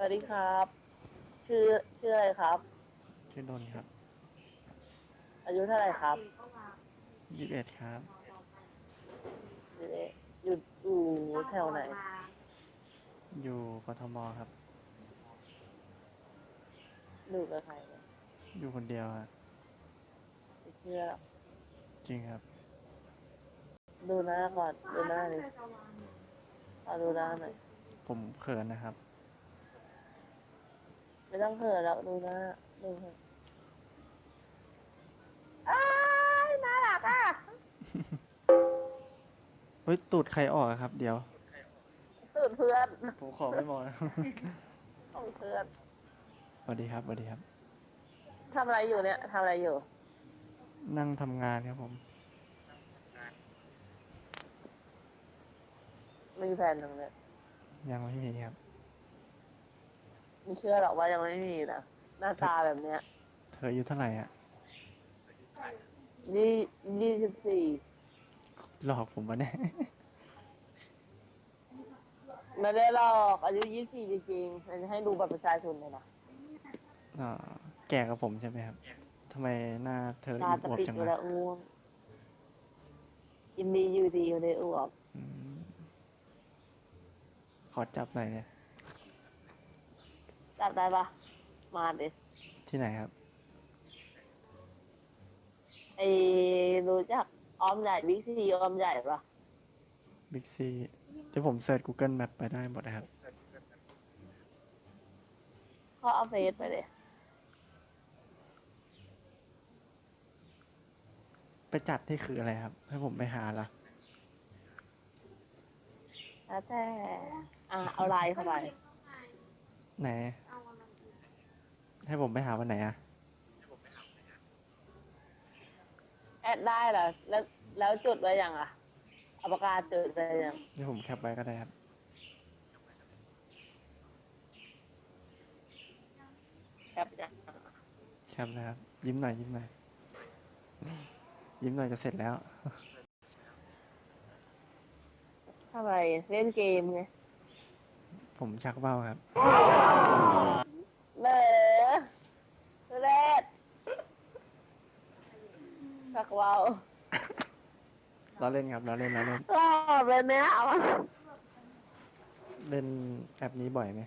สวัสดีครับ ชื่อชื่ออะไรครับ ชื่อดนครับอายุเท่าไหร่ครับยี่สิบเอ็ดครับอยู่อยู่แถวไหน อยู่กทมครับอยู่กับใครเนี่ยอยู่คนเดียวครับไม่เชื่อจริงครับ ดูหน้าก่อนดูหน้าดิเอาดูหน้าหน่อยผมเขินนะครับไม่ ต้องเขินแล้วดูหน้าดูเถอะอ้ายน่ารักอะเฮ้ยตูดใครออกอะครับ เดี๋ยวตื่นเพื่อนผมขอไม่มองนะครับของเพื่อนสวัสดีครับสวัสดีครับ ทำอะไรอยู่เนี่ยทำอะไรอยู่ นั่งทำงานครับผม มีแฟนตรงเนี้ยยังไม่มีครับ ไม่เชื่อหรอกว่ายังไม่มีนะหน้าตาแบบเนี้ย เธออายุเท่าไหร่อะยี่ยี่สิบสี่หลอกผมวะเนี่ย ไม่ได้หรอกอายุยี่สี่จริงๆอันนี้ให้ดูบัตรประชาชนเลยนะอ่าแก่กับผมใช่ไหมครับทำไมหน้าเธอตาอิ่มจะอวบปิดจังอยู่เลแล้ยวง่วงกินดีอยู่ดีอยู่ในอวบอืมขอจับหน่อยเนี่ย จับได้ปะมาดิที่ไหนครับ ไอ้รู้จักออมใหญ่บิ๊กซีออมใหญ่ปะบิ๊กซีที่ผมเสิร์ช Google Map ไปได้หมดนะครับ เขาเอาเฟซไปเลยไปจัดที่คืออะไรครับ ให้ผมไปหาละแล้วแต่อะเอาไลน์เข้าไปไหน ให้ผมไปหาวันไหนอะแอดได้เหรอ แล้วแล้วจุดไว้ยังอะเอาปากกาจุดไว้ยังนี่ผมแคปไว้ก็ได้ครับ แคปยังแคปนะครับ ยิ้มหน่อยยิ้มหน่อย ยิ้มหน่อยจะเสร็จแล้ว ทำไมเล่นเกมไงผมชักเบ้าครับ เหลอเล่น สักเว้าเราเล่นครับเราเล่นเราเล่นก็เป็นเนี้ยเอามาเล่นแอปนี้บ่อยไหม